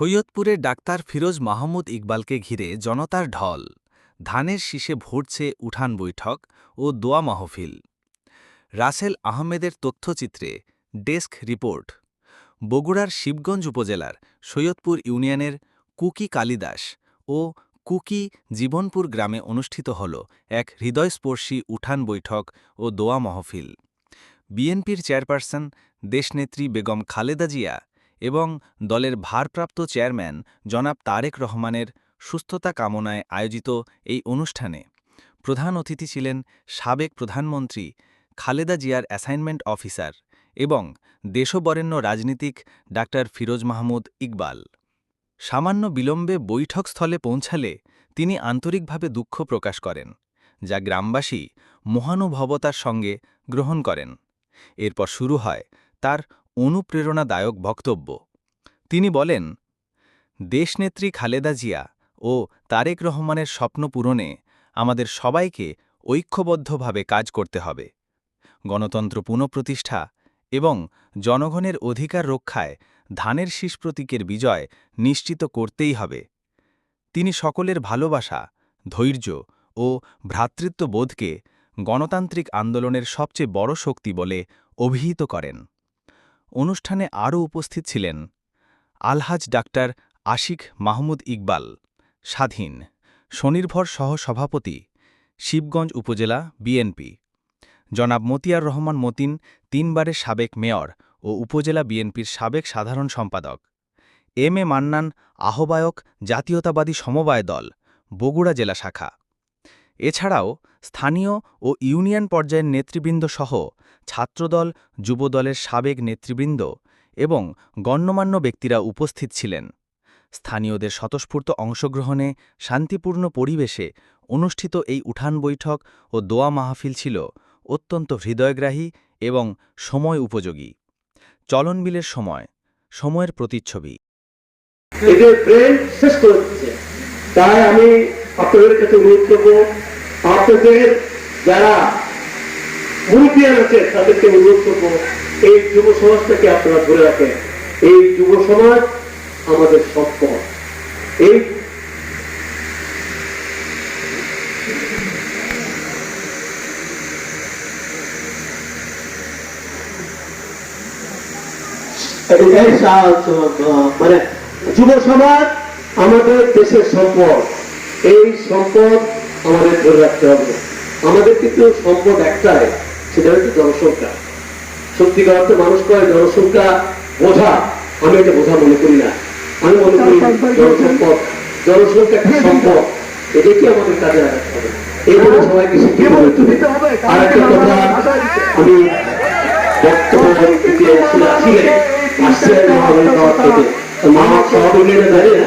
সৈয়দপুরে doctor Firoz Mahmud ইকবালকে ঘিরে জনতার ঢল। ধানের শীষে ভরছে উঠান বৈঠক ও দোয়া মাহফিল। রাসেল আহমেদের তথ্যচিত্রে ডেস্ক রিপোর্ট। বগুড়ার শিবগঞ্জ উপজেলার সৈয়দপুর ইউনিয়নের কুকি কালিদাস ও কুকি জীবনপুর গ্রামে অনুষ্ঠিত হল এক হৃদয়স্পর্শী উঠান বৈঠক ও দোয়া মাহফিল। বিএনপির চেয়ারপারসন দেশনেত্রী বেগম খালেদা জিয়া এবং দলের ভারপ্রাপ্ত চেয়ারম্যান জনাব তারেক রহমানের সুস্থতা কামনায় আয়োজিত এই অনুষ্ঠানে প্রধান অতিথি ছিলেন সাবেক প্রধানমন্ত্রী খালেদা জিয়ার অ্যাসাইনমেন্ট অফিসার এবং দেশবরেণ্য রাজনীতিক ডাক্তার ফিরোজ মাহমুদ ইকবাল। সামান্য বিলম্বে বৈঠকস্থলে পৌঁছালে তিনি আন্তরিকভাবে দুঃখ প্রকাশ করেন, যা গ্রামবাসী মহানুভবতার সঙ্গে গ্রহণ করেন। এরপর শুরু হয় তার অনুপ্রেরণাদায়ক বক্তব্য তিনি বলেন, দেশনেত্রী খালেদা জিয়া ও তারেক রহমানের স্বপ্ন পূরণে আমাদের সবাইকে ঐক্যবদ্ধভাবে কাজ করতে হবে। গণতন্ত্র পুনঃপ্রতিষ্ঠা এবং জনগণের অধিকার রক্ষায় ধানের শীষ প্রতীকের বিজয় নিশ্চিত করতেই হবে। তিনি সকলের ভালোবাসা, ধৈর্য ও ভ্রাতৃত্ববোধকে গণতান্ত্রিক আন্দোলনের সবচেয়ে বড় শক্তি বলে অভিহিত করেন। অনুষ্ঠানে আরও উপস্থিত ছিলেন আলহাজ ডাক্তার আশিক মাহমুদ ইকবাল, স্বাধীন, স্বনির্ভর সহ সভাপতি শিবগঞ্জ উপজেলা বিএনপি। জনাব মতিয়ার রহমান মতিন, তিনবারের সাবেক মেয়র ও উপজেলা বিএনপির সাবেক সাধারণ সম্পাদক। এম এ মান্নান, আহ্বায়ক জাতীয়তাবাদী সমবায় দল, বগুড়া জেলা শাখা। এছাড়াও স্থানীয় ও ইউনিয়ন পর্যায়ের নেতৃবৃন্দ সহ ছাত্রদল, যুবদলের সাবেক নেতৃবৃন্দ এবং গণ্যমান্য ব্যক্তিরা উপস্থিত ছিলেন। স্থানীয়দের স্বতঃস্ফূর্ত অংশগ্রহণে শান্তিপূর্ণ পরিবেশে অনুষ্ঠিত এই উঠান বৈঠক ও দোয়া মাহফিল ছিল অত্যন্ত হৃদয়গ্রাহী এবং সময় উপযোগী। চলনবিলের সময়, সময়ের প্রতিচ্ছবি। তাই আমি আপনাদের কাছে অনুরোধ করব আপনাদের যারা মুরব্বিয়ান আছে তাদেরকে অনুরোধ করব, এই যুব সমাজটাকে আপনারা ধরে রাখেন। এই যুব সমাজ আমাদের সম্পদ এই মানে যুব সমাজ আমাদের দেশের সম্পদ। এই সম্পদ আমাদের ধরে রাখতে হবে। আমাদের কিন্তু সম্পদ একটাই সেটা হচ্ছে জনসংখ্যা। সত্যিকার অর্থে মানুষ করে জনসংখ্যা বোঝা। আমি এটা বোঝা মনে করি না। আমি মনে করি জনসম্পদ জনসংখ্যা একটা সম্পদ। এটাকে আমাদের কাজে লাগাতে হবে। এইভাবে সবাইকে শিখিয়ে দিতে হবে। আর একটা কথা আমি বক্তব্য আসছিলেন মহাবলী থেকে মা সহযোগীরা জানি না।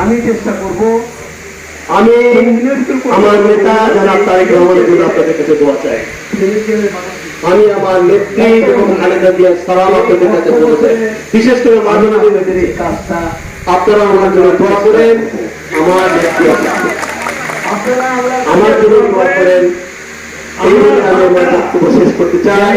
আমি চেষ্টা করব। আমি আমার নেতা জনাব তারেক রহমানের জন্য আপনাদের কাছে দোয়া চাই আমি আমার নেত্রী এবং খালেদা জিয়া সালাম আপনাদের কাছে দোয়া চাই। বিশেষ করে নেত্রী। কাজটা আপনারা আমার জন্য দোয়া করেন আমার নেত্রী আমরা আমার জন্য দোয়া করেন। এই আমি আমার বক্তব্য শেষ করতে চাই।